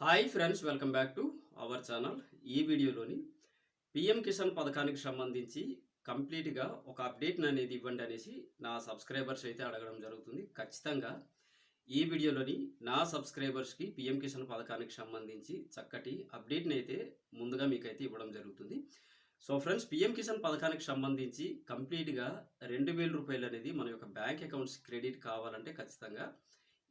Hi friends welcome back to our channel ఈ వీడియోలోని PM Kisan పథకానికి సంబంధించి కంప్లీట్గా ఒక అప్డేట్ని అనేది ఇవ్వండి అనేసి నా సబ్స్క్రైబర్స్ అయితే అడగడం జరుగుతుంది. ఖచ్చితంగా ఈ వీడియోలోని నా సబ్స్క్రైబర్స్కి పిఎం కిసాన్ పథకానికి సంబంధించి చక్కటి అప్డేట్ని అయితే ముందుగా మీకైతే ఇవ్వడం జరుగుతుంది. సో ఫ్రెండ్స్ పిఎం కిసాన్ పథకానికి సంబంధించి కంప్లీట్గా రెండు వేల రూపాయలు అనేది మన యొక్క బ్యాంక్ అకౌంట్స్ క్రెడిట్ కావాలంటే ఖచ్చితంగా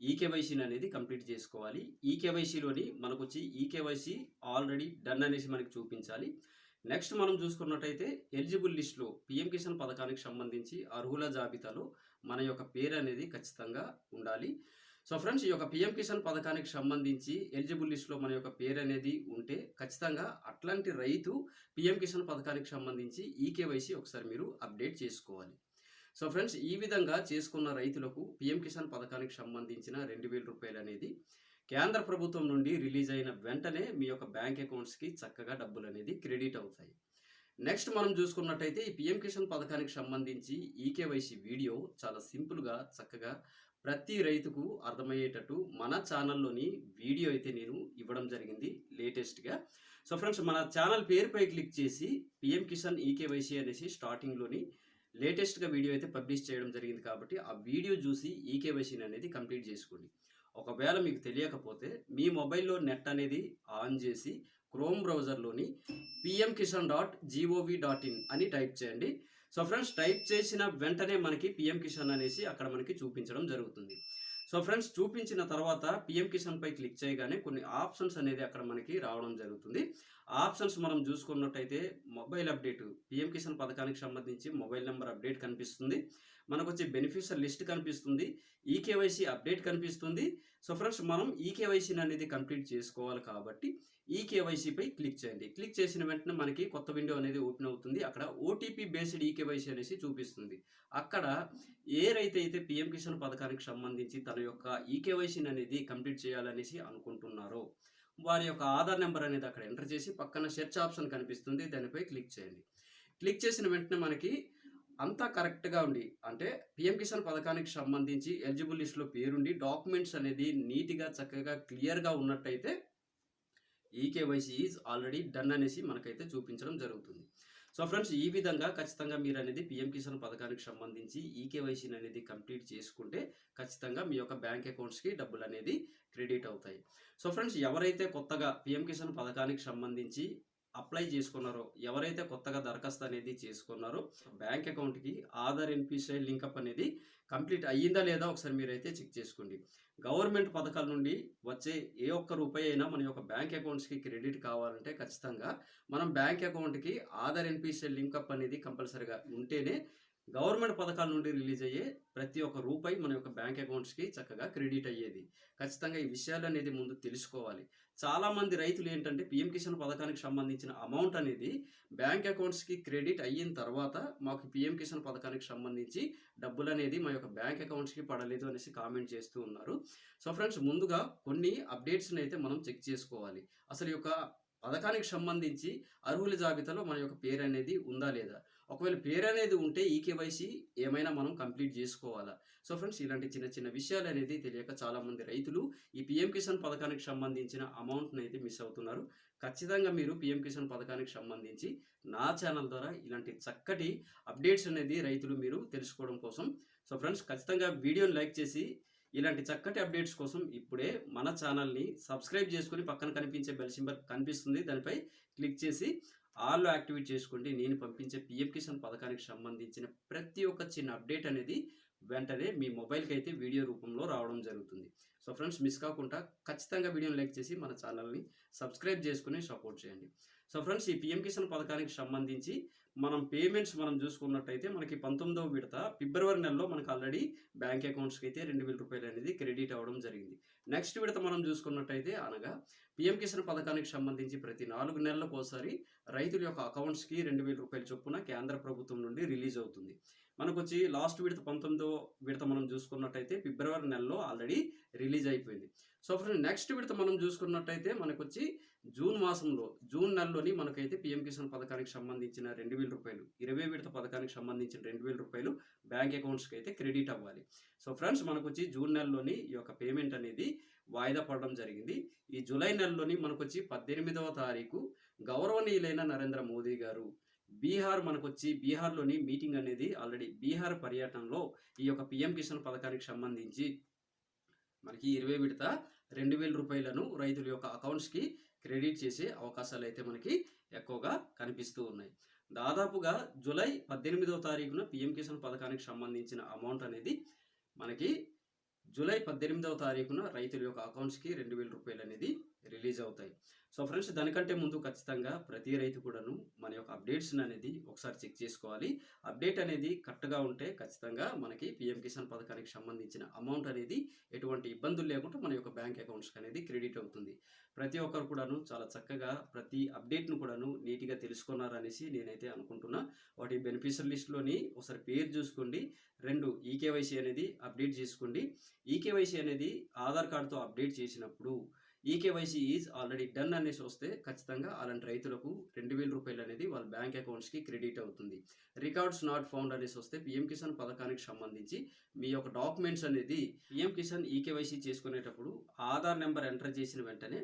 ఈకేవైసీని అనేది కంప్లీట్ చేసుకోవాలి. ఈకేవైసీలోని మనకు వచ్చి ఈకేవైసీ ఆల్రెడీ డన్ అనేసి మనకి చూపించాలి. నెక్స్ట్ మనం చూసుకున్నట్టయితే ఎలిజిబుల్ లిస్ట్లో పిఎం కిసాన్ పథకానికి సంబంధించి అర్హుల జాబితాలో మన యొక్క పేరు అనేది ఖచ్చితంగా ఉండాలి. సో ఫ్రెండ్స్ ఈ యొక్క పిఎం కిసాన్ పథకానికి సంబంధించి ఎలిజిబుల్ లిస్ట్లో మన యొక్క పేరు అనేది ఉంటే ఖచ్చితంగా అట్లాంటి రైతు పిఎం కిసాన్ పథకానికి సంబంధించి ఈకేవైసీ ఒకసారి మీరు అప్డేట్ చేసుకోవాలి. సో ఫ్రెండ్స్ ఈ విధంగా చేసుకున్న రైతులకు పిఎం కిసాన్ పథకానికి సంబంధించిన రెండు వేల రూపాయలు అనేది కేంద్ర ప్రభుత్వం నుండి రిలీజ్ అయిన వెంటనే మీ యొక్క బ్యాంక్ అకౌంట్స్కి చక్కగా డబ్బులు అనేది క్రెడిట్ అవుతాయి. నెక్స్ట్ మనం చూసుకున్నట్టయితే ఈ పిఎం కిసాన్ పథకానికి సంబంధించి ఈకేవైసీ వీడియో చాలా సింపుల్గా చక్కగా ప్రతి రైతుకు అర్థమయ్యేటట్టు మన ఛానల్లోని వీడియో అయితే నేను ఇవ్వడం జరిగింది లేటెస్ట్గా. సో ఫ్రెండ్స్ మన ఛానల్ పేరుపై క్లిక్ చేసి పిఎం కిసాన్ ఈకేవైసీ అనేసి స్టార్టింగ్లోని లేటెస్ట్గా వీడియో అయితే పబ్లిష్ చేయడం జరిగింది కాబట్టి ఆ వీడియో చూసి ఈకేవైసీని అనేది కంప్లీట్ చేసుకోండి. ఒకవేళ మీకు తెలియకపోతే మీ మొబైల్లో నెట్ అనేది ఆన్ చేసి Chrome బ్రౌజర్లోని PM Kisan dot GOV dot in అని టైప్ చేయండి. సో ఫ్రెండ్స్ టైప్ చేసిన వెంటనే మనకి పిఎం కిసాన్ అనేసి అక్కడ మనకి చూపించడం జరుగుతుంది. సో ఫ్రెండ్స్ చూపించిన తర్వాత పిఎం కిసాన్ పై క్లిక్ చేయగానే కొన్ని ఆప్షన్స్ అనేది అక్కడ మనకి రావడం జరుగుతుంది. ఆప్షన్స్ మనం చూసుకున్నట్టయితే మొబైల్ అప్డేట్ పిఎం కిసాన్ పథకానికి సంబంధించి మొబైల్ నెంబర్ అప్డేట్ కనిపిస్తుంది. మనకు వచ్చే బెనిఫిషియర్ లిస్ట్ కనిపిస్తుంది ఈకేవైసీ అప్డేట్ కనిపిస్తుంది. సో ఫ్రెండ్స్ మనం ఈకేవైసీని అనేది కంప్లీట్ చేసుకోవాలి కాబట్టి ఈకేవైసీపై క్లిక్ చేయండి. క్లిక్ చేసిన వెంటనే మనకి కొత్త విండో అనేది ఓపెన్ అవుతుంది. అక్కడ ఓటీపీ బేస్డ్ ఈకేవైసీ అనేసి చూపిస్తుంది. అక్కడ ఏ రైతు అయితే పిఎం కిసాన్ పథకానికి సంబంధించి తన యొక్క ఈకేవైసీని అనేది కంప్లీట్ చేయాలనేసి అనుకుంటున్నారో వారి యొక్క ఆధార్ నెంబర్ అనేది అక్కడ ఎంటర్ చేసి పక్కన సెర్చ్ ఆప్షన్ కనిపిస్తుంది. దానిపై క్లిక్ చేయండి. క్లిక్ చేసిన వెంటనే మనకి అంతా కరెక్ట్గా ఉండి అంటే పిఎం కిసాన్ పథకానికి సంబంధించి ఎలిజిబుల్ లిస్ట్లో పేరుండి డాక్యుమెంట్స్ అనేది నీట్గా చక్కగా క్లియర్గా ఉన్నట్టయితే ఈకేవైసీ ఈజ్ ఆల్రెడీ డన్ అనేసి మనకైతే చూపించడం జరుగుతుంది. సో ఫ్రెండ్స్ ఈ విధంగా ఖచ్చితంగా మీరు అనేది పిఎం కిసాన్ పథకానికి సంబంధించి ఈకేవైసీని అనేది కంప్లీట్ చేసుకుంటే ఖచ్చితంగా మీ యొక్క బ్యాంక్ అకౌంట్స్కి డబ్బులు అనేది క్రెడిట్ అవుతాయి. సో ఫ్రెండ్స్ ఎవరైతే కొత్తగా పిఎం కిసాన్ పథకానికి సంబంధించి అప్లై చేసుకున్నారో ఎవరైతే కొత్తగా దరఖాస్తు అనేది చేసుకున్నారో బ్యాంక్ అకౌంట్కి ఆధార్ ఎన్పిసిఐ లింకప్ అనేది కంప్లీట్ అయ్యిందా లేదా ఒకసారి మీరైతే చెక్ చేసుకోండి. గవర్నమెంట్ పథకాల నుండి వచ్చే ఏ ఒక్క రూపాయి అయినా మన యొక్క బ్యాంక్ అకౌంట్స్కి క్రెడిట్ కావాలంటే ఖచ్చితంగా మనం బ్యాంక్ అకౌంట్కి ఆధార్ ఎన్పిసిఐ లింకప్ అనేది కంపల్సరీగా ఉంటేనే గవర్నమెంట్ పథకాల నుండి రిలీజ్ అయ్యే ప్రతి ఒక్క రూపాయి మన యొక్క బ్యాంక్ అకౌంట్స్కి చక్కగా క్రెడిట్ అయ్యేది. ఖచ్చితంగా ఈ విషయాలు అనేది ముందు తెలుసుకోవాలి. చాలామంది రైతులు ఏంటంటే పిఎం కిసాన్ పథకానికి సంబంధించిన అమౌంట్ అనేది బ్యాంక్ అకౌంట్స్కి క్రెడిట్ అయిన తర్వాత మాకు పిఎం కిసాన్ పథకానికి సంబంధించి డబ్బులు అనేది మా యొక్క బ్యాంక్ అకౌంట్స్కి పడలేదు అనేసి కామెంట్ చేస్తూ ఉన్నారు. సో ఫ్రెండ్స్ ముందుగా కొన్ని అప్డేట్స్ని అయితే మనం చెక్ చేసుకోవాలి. అసలు ఈ యొక్క పథకానికి సంబంధించి అర్హుల జాబితాలో మన యొక్క పేరు అనేది ఉందా లేదా? ఒకవేళ పేరు అనేది ఉంటే ఈ కేవైసీ ఏమైనా మనం కంప్లీట్ చేసుకోవాలా? సో ఫ్రెండ్స్ ఇలాంటి చిన్న చిన్న విషయాలు అనేది తెలియక చాలామంది రైతులు ఈ పిఎం కిసాన్ పథకానికి సంబంధించిన అమౌంట్ని అయితే మిస్ అవుతున్నారు. ఖచ్చితంగా మీరు పిఎం కిసాన్ పథకానికి సంబంధించి నా ఛానల్ ద్వారా ఇలాంటి చక్కటి అప్డేట్స్ అనేది రైతులు మీరు తెలుసుకోవడం కోసం. సో ఫ్రెండ్స్ ఖచ్చితంగా వీడియోని లైక్ చేసి ఇలాంటి చక్కటి అప్డేట్స్ కోసం ఇప్పుడే మన ఛానల్ని సబ్స్క్రైబ్ చేసుకుని పక్కన కనిపించే బెల్ సింబల్ కనిపిస్తుంది. దానిపై క్లిక్ చేసి ఆల్లో యాక్టివేట్ చేసుకోండి. నేను పంపించే పిఎం కిసాన్ పథకానికి సంబంధించిన ప్రతి ఒక్క చిన్న అప్డేట్ అనేది వెంటనే మీ మొబైల్కి అయితే వీడియో రూపంలో రావడం జరుగుతుంది. సో ఫ్రెండ్స్ మిస్ కాకుండా ఖచ్చితంగా వీడియోని లైక్ చేసి మన ఛానల్ని సబ్స్క్రైబ్ చేసుకుని సపోర్ట్ చేయండి. సో ఫ్రెండ్స్ ఈ పిఎం కిసాన్ పథకానికి సంబంధించి మనం పేమెంట్స్ మనం చూసుకున్నట్టయితే మనకి పంతొమ్మిదవ విడత ఫిబ్రవరి నెలలో మనకు ఆల్రెడీ బ్యాంక్ అకౌంట్స్కి అయితే రెండు వేల రూపాయలు అనేది క్రెడిట్ అవ్వడం జరిగింది. నెక్స్ట్ విడత మనం చూసుకున్నట్టయితే అనగా పిఎం కిసాన్ పథకానికి సంబంధించి ప్రతి నాలుగు నెలలకు ఒకసారి రైతుల యొక్క అకౌంట్స్కి రెండు వేల రూపాయల చొప్పున కేంద్ర ప్రభుత్వం నుండి రిలీజ్ అవుతుంది. మనకు వచ్చి లాస్ట్ విడత పంతొమ్మిదో విడత మనం చూసుకున్నట్టయితే ఫిబ్రవరి నెలలో ఆల్రెడీ రిలీజ్ అయిపోయింది. సో ఫ్రెండ్ నెక్స్ట్ విడత మనం చూసుకున్నట్టయితే మనకు వచ్చి జూన్ మాసంలో జూన్ నెలలోని మనకైతే పిఎం కిసాన్ పథకానికి సంబంధించిన రెండు వేల రూపాయలు ఇరవై విడత పథకానికి సంబంధించిన రెండు వేల రూపాయలు బ్యాంక్ అకౌంట్స్కి అయితే క్రెడిట్ అవ్వాలి. సో ఫ్రెండ్స్ మనకు వచ్చి జూన్ నెలలోని ఈ యొక్క పేమెంట్ అనేది వాయిదా పడడం జరిగింది. ఈ జూలై నెలలోని మనకు వచ్చి పద్దెనిమిదవ తారీఖు గౌరవనీయులైన నరేంద్ర మోదీ గారు బీహార్ మనకు వచ్చి బీహార్లోని మీటింగ్ అనేది ఆల్రెడీ బీహార్ పర్యటనలో ఈ యొక్క పిఎం కిసాన్ పథకానికి సంబంధించి మనకి ఇరవై విడత రెండు వేల రూపాయలను రైతుల యొక్క అకౌంట్స్కి క్రెడిట్ చేసే అవకాశాలు అయితే మనకి ఎక్కువగా కనిపిస్తూ ఉన్నాయి. దాదాపుగా జూలై పద్దెనిమిదవ తారీఖున పిఎం కిసాన్ పథకానికి సంబంధించిన అమౌంట్ అనేది మనకి జూలై పద్దెనిమిదవ తారీఖున రైతుల యొక్క అకౌంట్స్కి రెండు వేల రూపాయలు అనేది రిలీజ్ అవుతాయి. సో ఫ్రెండ్స్ దానికంటే ముందు ఖచ్చితంగా ప్రతి రైతు కూడాను మన యొక్క అప్డేట్స్ని అనేది ఒకసారి చెక్ చేసుకోవాలి. అప్డేట్ అనేది కరెక్ట్గా ఉంటే ఖచ్చితంగా మనకి పిఎం కిసాన్ పథకానికి సంబంధించిన అమౌంట్ అనేది ఎటువంటి ఇబ్బందులు లేకుండా మన యొక్క బ్యాంక్ అకౌంట్స్కి అనేది క్రెడిట్ అవుతుంది. ప్రతి ఒక్కరు కూడాను చాలా చక్కగా ప్రతి అప్డేట్ను కూడాను నీట్గా తెలుసుకున్నారనేసి నేనైతే అనుకుంటున్నా. వాటి బెనిఫిషియల్ లిస్ట్లోని ఒకసారి పేరు చూసుకోండి. రెండు ఈకేవైసీ అనేది అప్డేట్ చేసుకోండి. ఈకేవైసీ అనేది ఆధార్ కార్డుతో అప్డేట్ చేసినప్పుడు ఈకేవైసీ ఈజ్ ఆల్రెడీ డన్ అనేసి వస్తే ఖచ్చితంగా అలాంటి రైతులకు రెండు వేల రూపాయలు అనేది వాళ్ళ బ్యాంక్ అకౌంట్స్కి క్రెడిట్ అవుతుంది. రికార్డ్స్ నాట్ ఫౌండ్ అనేసి వస్తే పిఎం కిసాన్ పథకానికి సంబంధించి మీ యొక్క డాక్యుమెంట్స్ అనేది పిఎం కిసాన్ ఈకేవైసీ చేసుకునేటప్పుడు ఆధార్ నెంబర్ ఎంటర్ చేసిన వెంటనే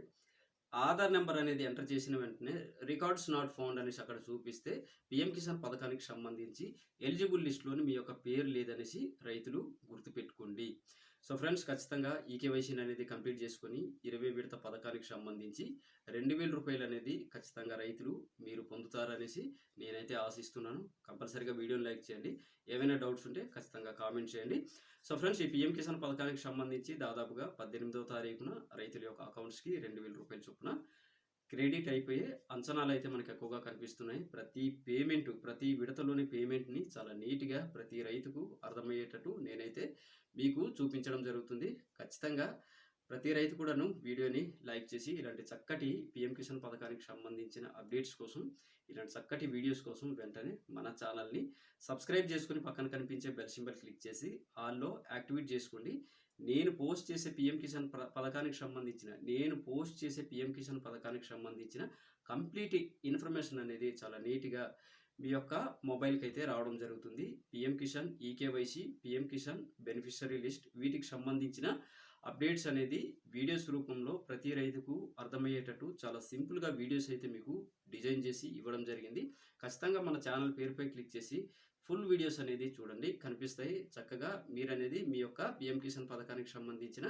ఆధార్ నెంబర్ అనేది ఎంటర్ చేసిన వెంటనే రికార్డ్స్ నాట్ ఫౌండ్ అనేసి అక్కడ చూపిస్తే పిఎం కిసాన్ పథకానికి సంబంధించి ఎలిజిబుల్ లిస్ట్లోని మీ యొక్క పేరు లేదనేసి రైతులు గుర్తుపెట్టుకోండి. సో ఫ్రెండ్స్ ఖచ్చితంగా ఈకేవైసీ అనేది కంప్లీట్ చేసుకొని ఇరవై విడత పథకానికి సంబంధించి రెండు వేల రూపాయలు అనేది ఖచ్చితంగా రైతులు మీరు పొందుతారనేసి నేనైతే ఆశిస్తున్నాను. కంపల్సరీగా వీడియోని లైక్ చేయండి. ఏమైనా డౌట్స్ ఉంటే ఖచ్చితంగా కామెంట్ చేయండి. సో ఫ్రెండ్స్ ఈ పిఎం కిసాన్ పథకానికి సంబంధించి దాదాపుగా పద్దెనిమిదవ తారీఖున రైతుల యొక్క అకౌంట్స్కి రెండు వేల రూపాయల చొప్పున క్రెడిట్ అయిపోయే అంచనాలు అయితే మనకు ఎక్కువగా కనిపిస్తున్నాయి. ప్రతి పేమెంట్ ప్రతి విడతలోని పేమెంట్ని చాలా నీట్గా ప్రతి రైతుకు అర్థమయ్యేటట్టు నేనైతే మీకు చూపించడం జరుగుతుంది. ఖచ్చితంగా ప్రతి రైతు కూడాను వీడియోని లైక్ చేసి ఇలాంటి చక్కటి పిఎం కిసాన్ పథకానికి సంబంధించిన అప్డేట్స్ కోసం ఇలాంటి చక్కటి వీడియోస్ కోసం వెంటనే మన ఛానల్ని సబ్స్క్రైబ్ చేసుకుని పక్కన కనిపించే బెల్ సింబల్ క్లిక్ చేసి ఆల్లో యాక్టివేట్ చేసుకోండి. నేను పోస్ట్ చేసే పిఎం కిసాన్ పథకానికి సంబంధించిన నేను పోస్ట్ చేసే పిఎం కిసాన్ పథకానికి సంబంధించిన కంప్లీట్ ఇన్ఫర్మేషన్ అనేది చాలా నీట్గా మీ యొక్క మొబైల్కి అయితే రావడం జరుగుతుంది. PM Kisan eKYC PM Kisan beneficiary list వీటికి సంబంధించిన అప్డేట్స్ అనేది వీడియోస్ రూపంలో ప్రతి రైతుకు అర్థమయ్యేటట్టు చాలా సింపుల్గా వీడియోస్ అయితే మీకు డిజైన్ చేసి ఇవ్వడం జరిగింది. ఖచ్చితంగా మన ఛానల్ పేరుపై క్లిక్ చేసి ఫుల్ వీడియోస్ అనేది చూడండి. కనిపిస్తాయి. చక్కగా మీరు అనేది మీ యొక్క పిఎం కిసాన్ పథకానికి సంబంధించిన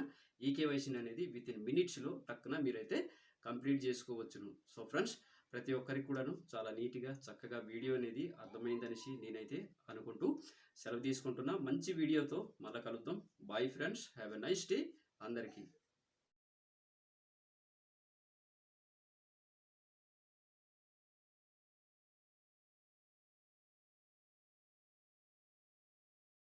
ఈకేవైసీని అనేది విత్ ఇన్ మినిట్స్లో టక్కున మీరైతే కంప్లీట్ చేసుకోవచ్చును. సో ఫ్రెండ్స్ ప్రతి ఒక్కరికి కూడాను చాలా నీట్గా చక్కగా వీడియో అనేది అర్థమైందనేసి నేనైతే అనుకుంటూ సెలవు తీసుకుంటున్నా. మంచి వీడియోతో మళ్ళీ కలుద్దాం. Bye friends have a nice day అందరికీ.